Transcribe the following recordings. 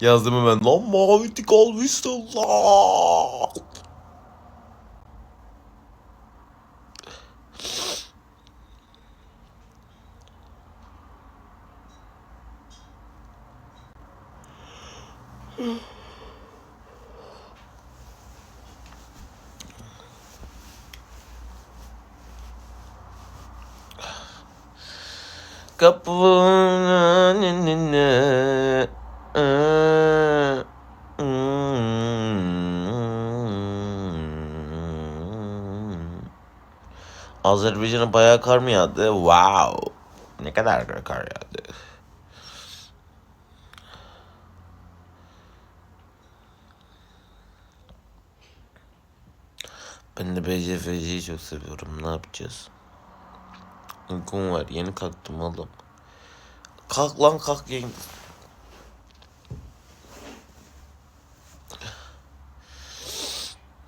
Yazdım hemen. Lan mavi tik almışsın lan. Önüne Azerbaycan'a bayağı kar mı yağdı? Wow. Ne kadar kar yağdı? Ben de BCFC'yi çok seviyorum. Ne yapacağız? Uykum var. Yeni kalktım oğlum. Kalk lan kalk yayın.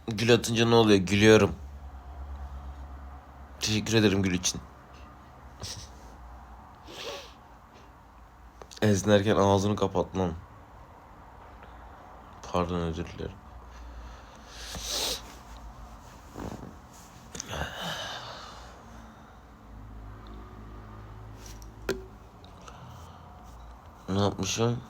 Gül atınca ne oluyor? Gülüyorum. Teşekkür ederim gül için. Eznerken ağzını kapat lan. Pardon özür dilerim. Ne yapmışım?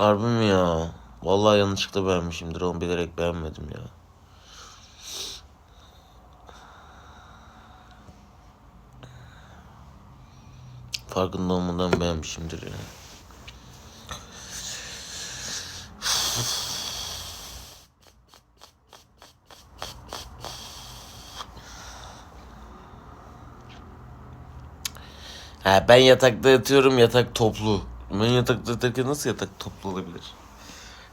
Harbi mi ya? Vallahi yanlışlıkla beğenmişimdir. Onu bilerek beğenmedim ya. Farkında olmadan beğenmişimdir ya. Ha, ben yatakta yatıyorum yatak toplu. Ben yatakta yatarken nasıl yatak toplu olabilir?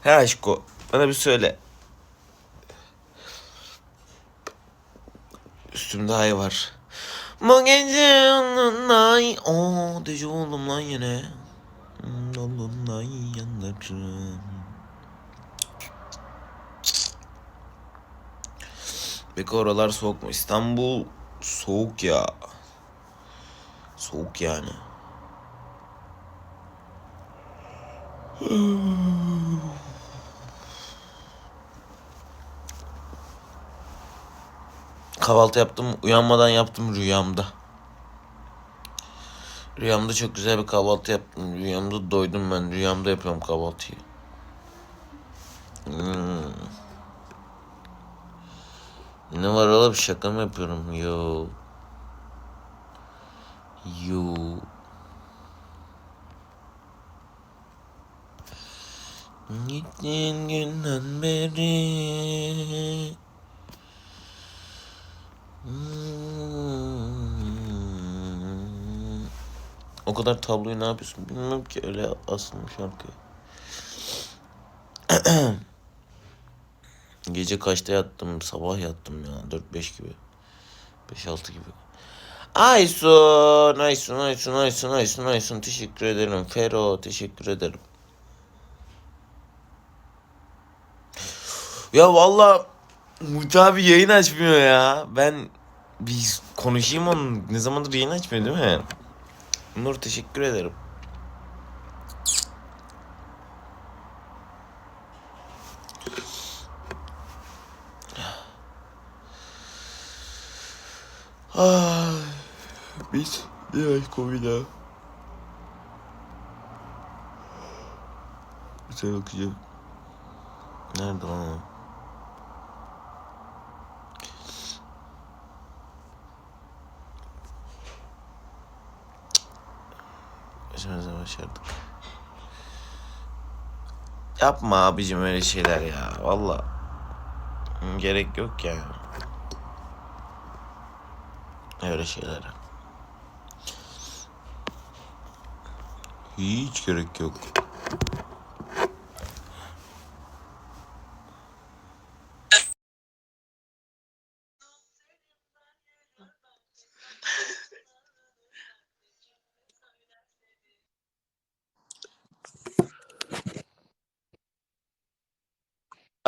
He aşko bana bir söyle. Üstümde ay var. Bu gece ay. Oo dece oldum lan yine. Onun ay yanarım. Peki oralar soğuk mu? İstanbul soğuk ya. Soğuk yani. Kahvaltı yaptım. Uyanmadan yaptım rüyamda. Rüyamda çok güzel bir kahvaltı yaptım. Rüyamda doydum ben. Rüyamda yapıyorum kahvaltıyı. Hmm. Ne var oğlum şaka mı yapıyorum? Yo. Yo. Gittiğin günden beri Hmm. O kadar tabloyu ne yapıyorsun bilmiyorum ki öyle asılmış şarkı. Gece kaçta yattım? Sabah yattım ya. 4-5 gibi. 5-6 gibi. Aysun, Aysun, Aysun, Aysun, Aysun, Aysun. Teşekkür ederim. Fero, teşekkür ederim. Ya valla Muhit abi yayın açmıyor ya. Ben bir konuşayım onun. Ne zamandır yayın açmıyor değil mi? Nur teşekkür ederim. Ay, biz bir ay Covid'e. Bir şey bakacağım. Nerede lan o? İşimize başardık. Yapma abicim öyle şeyler ya. Valla. Gerek yok ya. Öyle şeylere. Hiç gerek yok.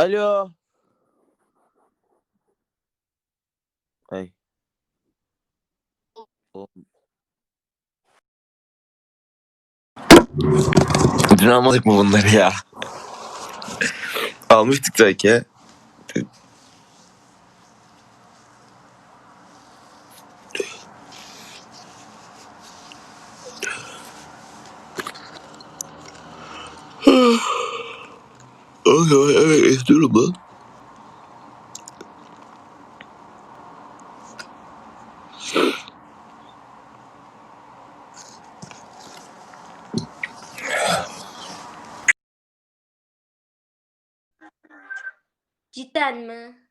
Alo. Hey. Dün almadık mı bunları ya? Almıştık belki. Evet, istiyorum lan. Cidden mi?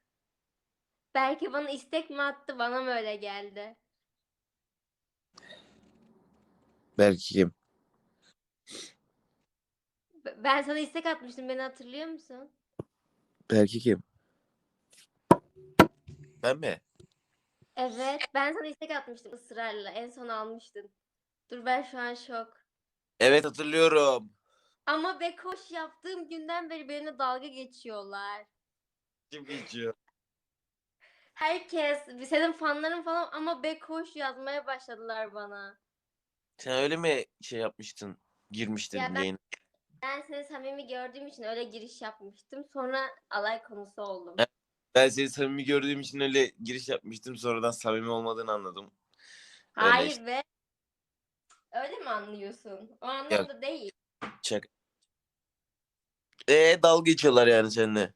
Belki bana istek mi attı bana mı öyle geldi? Belki kim? Ben sana istek atmıştım beni hatırlıyor musun? Belki kim? Ben mi? Evet ben sana istek atmıştım ısrarla en son almıştın. Dur ben şu an şok. Evet hatırlıyorum. Ama Bekoş yaptığım günden beri benimle dalga geçiyorlar. Kim geçiyor? Herkes, senin fanların falan ama Bekoş yazmaya başladılar bana. Sen öyle mi şey yapmıştın? Girmiştin Ya ben- yayına? Ben seni samimi gördüğüm için öyle giriş yapmıştım. Sonra alay konusu oldum. Evet. Ben seni samimi gördüğüm için öyle giriş yapmıştım. Sonradan samimi olmadığını anladım. Öyle Hayır işte. be. Öyle mi anlıyorsun? O anlamda değil. Çak. Eee dalga geçiyorlar yani seninle.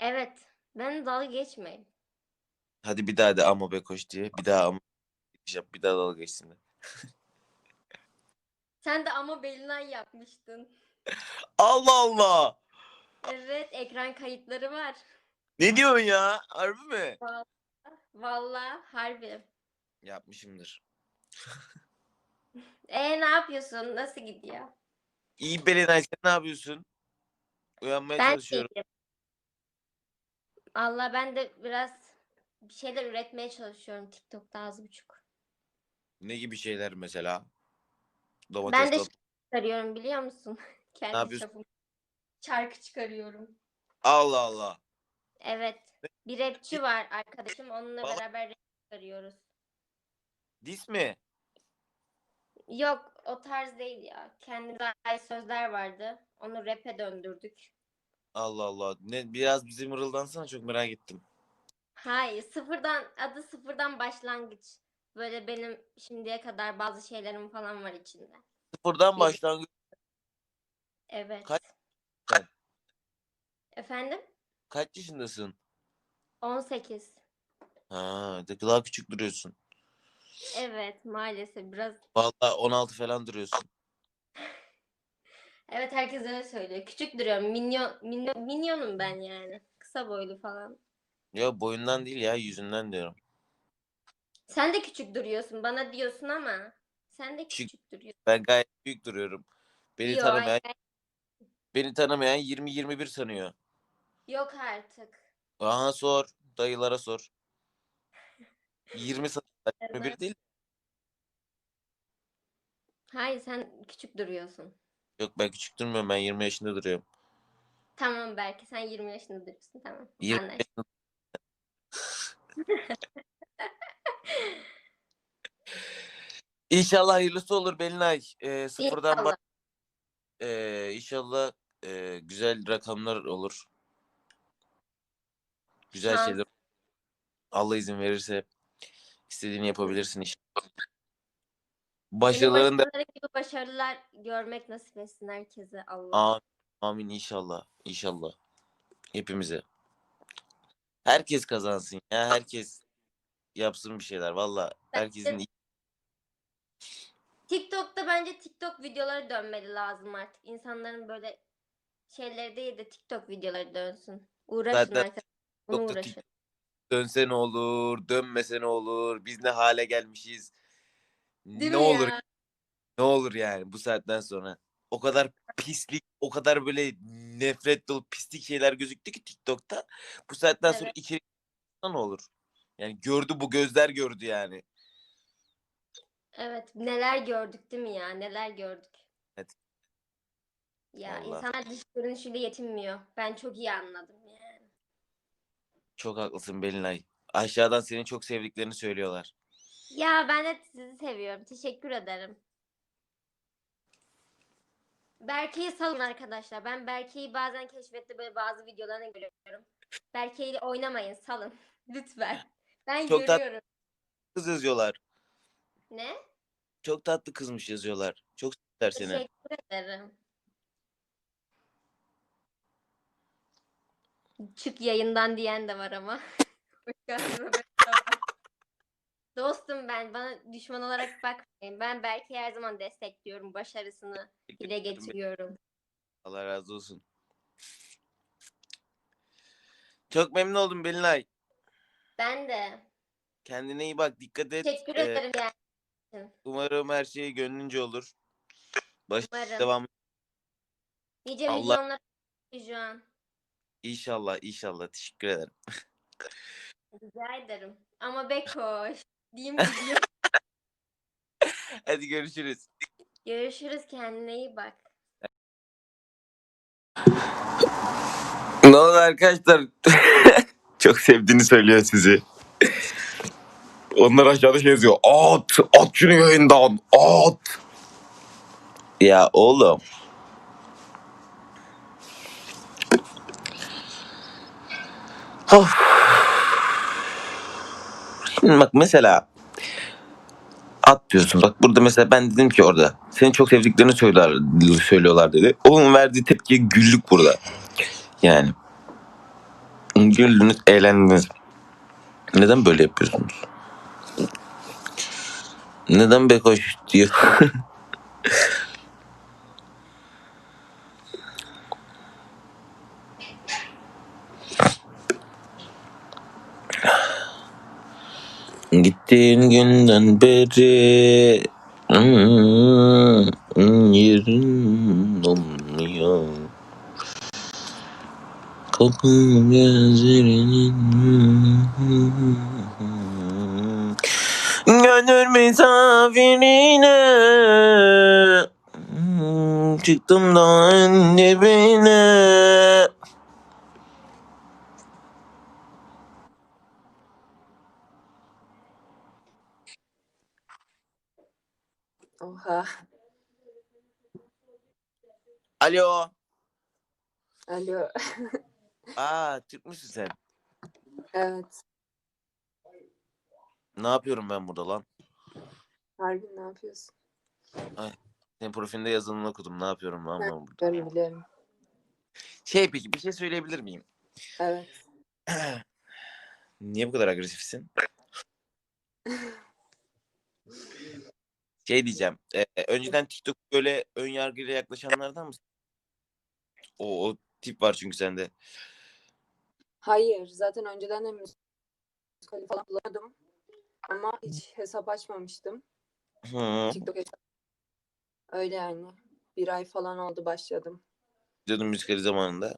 Evet. Ben dalga geçmeyin. Hadi bir daha de ama be koş diye. Bir daha ama. Bir daha dalga geçsinler. Sen de ama Belinay yapmıştın. Allah Allah. Evet, ekran kayıtları var. Ne diyorsun ya? Harbi mi? Vallahi harbi. Yapmışımdır. E ne yapıyorsun? Nasıl gidiyor? İyi Belenay sen ne yapıyorsun? Uyanmaya Ben çalışıyorum. iyiyim. Allah ben de biraz bir şeyler üretmeye çalışıyorum TikTok'ta az buçuk. Ne gibi şeyler mesela? Domates Ben de şarkı çıkarıyorum biliyor musun? Kendi yapıyorsun? çapım. Şarkı çıkarıyorum. Allah Allah. Evet. Bir rapçi var arkadaşım. Onunla Valla- beraber rap çıkarıyoruz. Dis mi? Yok o tarz değil ya. Kendimize ait sözler vardı. Onu rap'e döndürdük. Allah Allah. Ne biraz bize mırıldansana çok merak ettim. Hayır sıfırdan adı sıfırdan başlangıç. Böyle benim şimdiye kadar bazı şeylerim falan var içinde. Sıfırdan başlangıç. Evet. Kaç sen? Efendim? Kaç yaşındasın? 18. Ha, daha küçük duruyorsun. Evet maalesef biraz. Vallahi 16 falan duruyorsun. Evet herkes öyle söylüyor. Küçük duruyorum. Minyon, minyon, minyonum ben yani. Kısa boylu falan. Ya boyundan değil ya yüzünden diyorum. Sen de küçük duruyorsun. Bana diyorsun ama. Sen de Küçük- duruyorsun. Ben gayet büyük duruyorum. Beni Yo, tanımayan ay- beni tanımayan 20 21 sanıyor. Yok artık. Aha sor. Dayılara sor. 20 sanıyorlar. 21 Evet. değil. Hayır sen küçük duruyorsun. Yok ben küçük durmuyorum. Ben 20 yaşında duruyorum. Tamam belki sen 20 yaşında duruyorsun. Tamam. 20 Anlaştık. yaşında İnşallah hayırlısı olur Belinay. Ee, sıfırdan İnşallah. bak. Ee, inşallah e, güzel rakamlar olur. Güzel şeyler. Allah izin verirse istediğini yapabilirsin işte. Senin Başarıların da başkaları gibi başarılar görmek nasip etsin herkese Allah. amin, amin inşallah. İnşallah. Hepimize. Herkes kazansın ya. Herkes yapsın bir şeyler. Valla herkesin TikTok'ta bence TikTok videoları dönmeli lazım artık. İnsanların böyle şeyleri değil de TikTok videoları dönsün. Uğraşın Zaten arkadaşlar. Bunu TikTok'ta uğraşın. dönse ne olur, dönmese ne olur, biz ne hale gelmişiz. Değil ne mi olur, ya? ne olur yani bu saatten sonra. O kadar pislik, o kadar böyle nefret dolu pislik şeyler gözüktü ki TikTok'ta. Bu saatten sonra Evet. içerik ne olur? Yani gördü bu gözler gördü yani. Evet neler gördük değil mi ya? Neler gördük. Evet. Ya Vallahi. insanlar dış görünüşüyle yetinmiyor. Ben çok iyi anladım yani. Çok haklısın Belinay. Aşağıdan seni çok sevdiklerini söylüyorlar. Ya ben de sizi seviyorum. Teşekkür ederim. Berke'yi salın arkadaşlar. Ben Berke'yi bazen keşfette böyle bazı videolarını görüyorum. Berke ile oynamayın salın. Lütfen. Ben Çok tat- görüyorum. Kız yazıyorlar. Ne? Çok tatlı kızmış yazıyorlar. Çok sever seni. Teşekkür ederim. Çık yayından diyen de var ama. Dostum ben bana düşman olarak bakmayın. Ben Berke'yi her zaman destekliyorum. Başarısını dile getiriyorum. Allah razı olsun. Çok memnun oldum Belinay. Ben de. Kendine iyi bak. Dikkat et. Teşekkür Ee, ederim yani. umarım her şey gönlünce olur. Baş Umarım. devam. Nice Allah- milyonlar şu an. İnşallah inşallah. Teşekkür ederim. Rica ederim. Ama Bekoş. Diyeyim mi diyor. Hadi görüşürüz. Görüşürüz kendine iyi bak. Ne oldu arkadaşlar? Çok sevdiğini söylüyor sizi. Onlar aşağıda şey yazıyor. At! At şunu yayından! At! Ya oğlum. Of. Şimdi bak mesela at diyorsun. Bak burada mesela ben dedim ki orada seni çok sevdiklerini söyler, söylüyorlar dedi. Onun verdiği tepkiye güldük burada. Yani. Güldünüz, eğlendiniz. Neden böyle yapıyorsunuz? Neden Bekoş diyor? Gittiğin günden beri hmm, yerin olmuyor. Kokun gözlerinin Gönül misafirine Çıktım da dibine Oha. Alo. Alo. Aa Türk müsün sen? Evet. Ne yapıyorum ben burada lan? Her gün ne yapıyorsun? Senin profilinde yazılanını okudum. Ne yapıyorum lan ben burada? Biliyorum biliyorum. Şey peki bir şey söyleyebilir miyim? Evet. Niye bu kadar agresifsin? Şey diyeceğim. e, önceden TikTok böyle ön yargıyla yaklaşanlardan mısın? O, o tip var çünkü sende. Hayır. Zaten önceden de müzikali falan kullanıyordum. Ama hiç hesap açmamıştım. Hı. TikTok hesap. Öyle yani. Bir ay falan oldu başladım. Diyordum müzikali zamanında.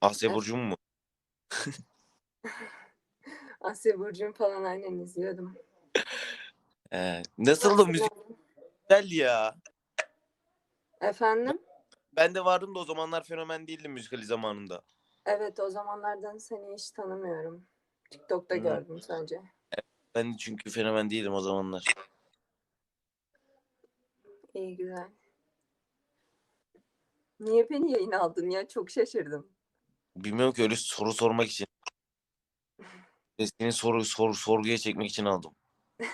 Asya Evet. Burcu'm mu? Asya Burcu'nu falan aynen izliyordum. Ee, nasıl müzik güzel ya. Efendim? Ben de vardım da o zamanlar fenomen değildim müzikali zamanında. Evet o zamanlardan seni hiç tanımıyorum. TikTok'ta Hı. gördüm sadece. Ben de çünkü fenomen değilim o zamanlar. İyi güzel. Niye beni yayın aldın ya? Çok şaşırdım. Bilmiyorum ki öyle soru sormak için. Ve Seni soru, sor, sorguya çekmek için aldım.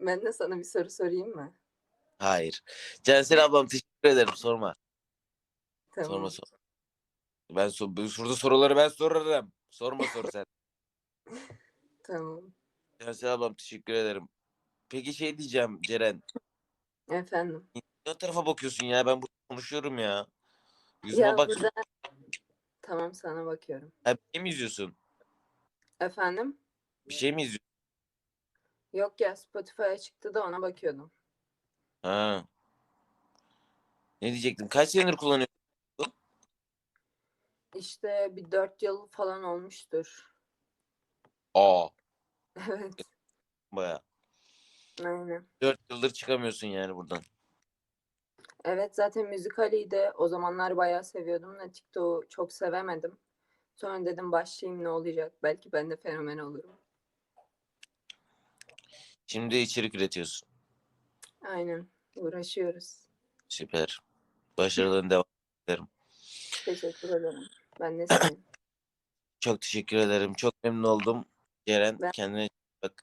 Ben de sana bir soru sorayım mı? Hayır. Cansel ablam teşekkür ederim. Sorma. Tamam. Sorma sor. Ben sor, şurada soruları ben sorarım. Sorma soru sen. Tamam. Cansel ablam teşekkür ederim. Peki şey diyeceğim Ceren. Efendim. Ne tarafa bakıyorsun ya? Ben burada konuşuyorum ya. Yüzüme Ya bak. burada... Tamam sana bakıyorum. Ha, bir şey mi izliyorsun? Efendim? Bir şey mi izliyorsun? Yok ya Spotify'a çıktı da ona bakıyordum. Ha. Ne diyecektim? Kaç senedir kullanıyorsun? İşte bir dört yıl falan olmuştur. Aa. Evet. Baya. Aynen. 4 yıldır çıkamıyorsun yani buradan. Evet zaten müzikaliyi de o zamanlar bayağı seviyordum da TikTok'u çok sevemedim. Sonra dedim başlayayım ne olacak? Belki ben de fenomen olurum. Şimdi içerik üretiyorsun. Aynen. Uğraşıyoruz. Süper. Başarıların devam. Teşekkür ederim. Ben de senin. Çok teşekkür ederim. Çok memnun oldum. Ceren Ben- kendine bak.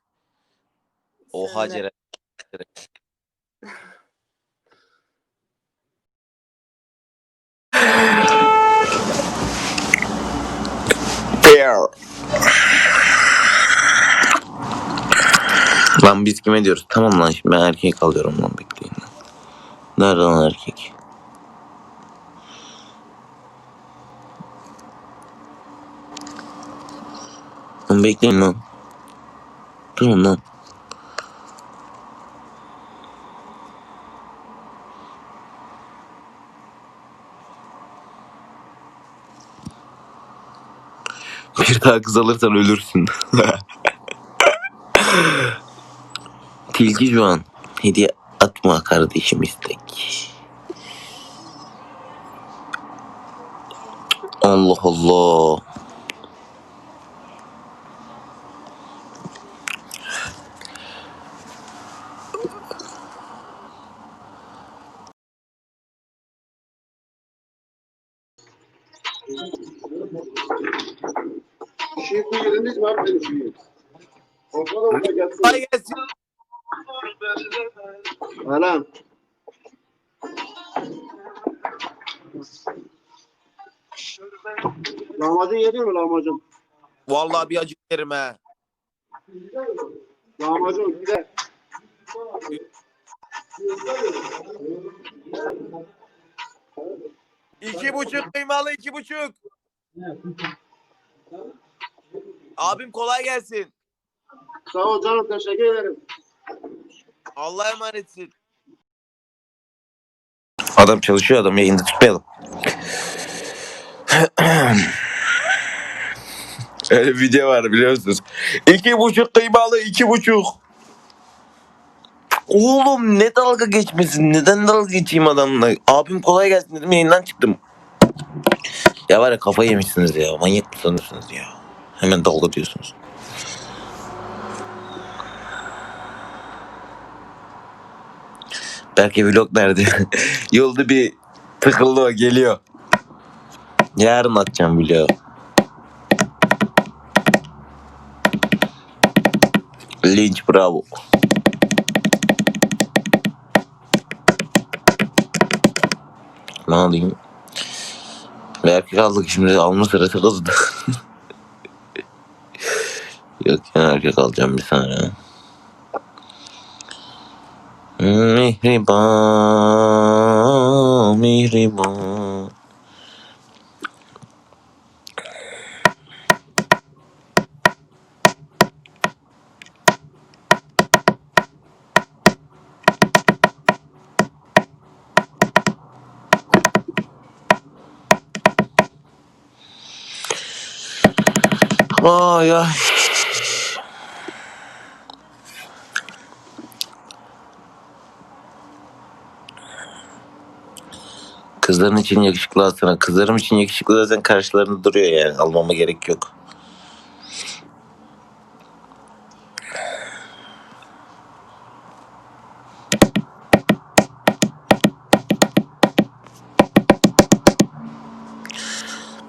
Oha Sen de. Ceren. Bear. Lan biz kime diyoruz? Tamam lan şimdi ben erkek alıyorum lan bekleyin. lan. Nerede lan erkek? Lan bekleyin lan. Durun lan. Bir daha kız alırsan ölürsün. Tilki şu an. Hediye atma kardeşim istek. Allah Allah. Şiirli yeriniz var benim şiir. Ortada orada gelsin. Kolay gelsin. Anam. Lahmacun yedin mi lahmacun? Vallahi bir acı yerim ha. Lahmacun güzel. İki buçuk kıymalı iki buçuk. Abim kolay gelsin. Sağ ol canım teşekkür ederim. Allah'a emanetsin. Adam çalışıyor adam yayında tutmayalım. Öyle bir video var biliyorsunuz. İki buçuk kıymalı iki buçuk. Oğlum ne dalga geçmesin? Neden dalga geçeyim adamla? Abim kolay gelsin dedim yayından çıktım. Ya var ya kafayı yemişsiniz ya. Manyak mı sanıyorsunuz ya? Hemen dalga diyorsunuz. Belki vlog nerede? Yolda bir tıkıldı o geliyor. Yarın atacağım vlog. Lynch bravo. Ne alayım? Erkek aldık şimdi alma sırası kızdı. Yok ya erkek alacağım bir saniye. Mihriban, mihriban. Ay ay. Kızların için yakışıklı alsana. Kızlarım için yakışıklı zaten karşılarında duruyor yani. Almama gerek yok.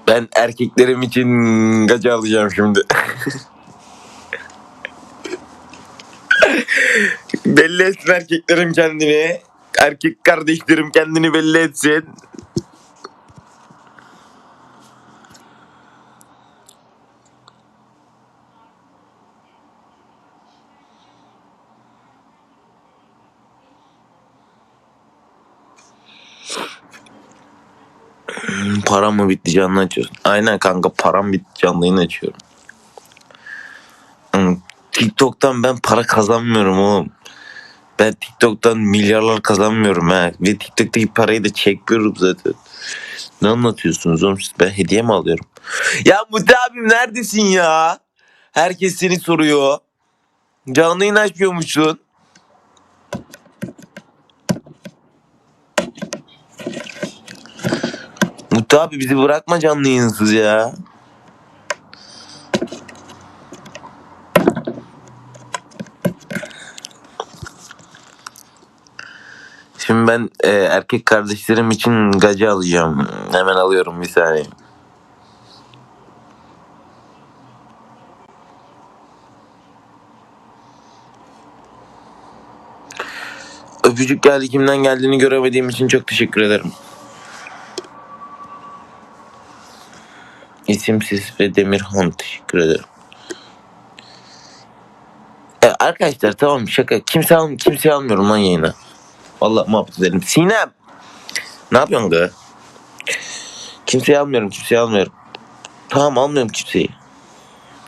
Ben erkeklerim için gacı alacağım şimdi. belli etsin erkeklerim kendini. Erkek kardeşlerim kendini belli etsin. Param mı bitti canlı açıyorsun? Aynen kanka param bitti canlı yayın açıyorum. Hmm, TikTok'tan ben para kazanmıyorum oğlum. Ben TikTok'tan milyarlar kazanmıyorum ha. Ve TikTok'taki parayı da çekmiyorum zaten. Ne anlatıyorsunuz oğlum siz? Ben hediye mi alıyorum? Ya Muti abim neredesin ya? Herkes seni soruyor. Canlı yayın açmıyormuşsun. Muti abi bizi bırakma canlı yayınsız ya. Şimdi ben e, erkek kardeşlerim için gacı alacağım. Hemen alıyorum bir saniye. Öpücük geldi kimden geldiğini göremediğim için çok teşekkür ederim. İsimsiz ve Demirhan teşekkür ederim. E, arkadaşlar tamam şaka. Kimse al kimseyi almıyorum lan yayına. Vallahi muhabbet edelim. Sinem. Ne yapıyorsun kız? Kimseyi almıyorum, kimseyi almıyorum. Tamam almıyorum kimseyi.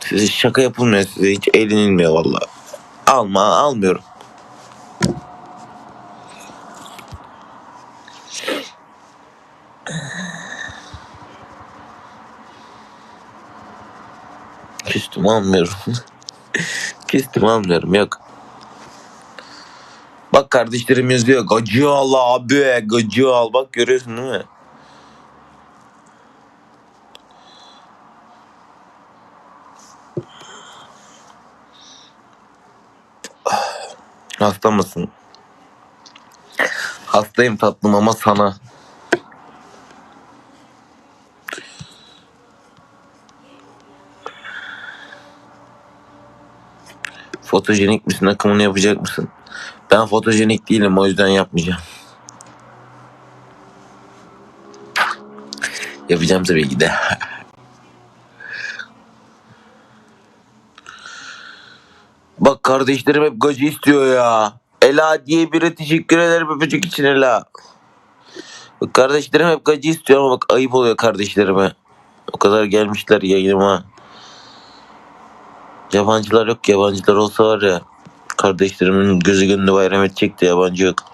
Size şaka yapılmıyor size hiç eğlenilmiyor vallahi. Alma almıyorum. Küstüm almıyorum. Küstüm almıyorum yok. Bak kardeşlerim yazıyor. Gacı al abi. Gacı al. Bak görüyorsun değil mi? Hasta mısın? Hastayım tatlım ama sana. Fotojenik misin? Akımını yapacak mısın? Ben fotojenik değilim o yüzden yapmayacağım. Yapacağım tabii ki de. Bak kardeşlerim hep gacı istiyor ya. Ela diye biri teşekkür ederim öpücük için Ela. Bak kardeşlerim hep gacı istiyor ama bak ayıp oluyor kardeşlerime. O kadar gelmişler yayınıma. Yabancılar yok yabancılar olsa var ya. Kardeşlerimin gözü gönlü bayram edecek de yabancı yok.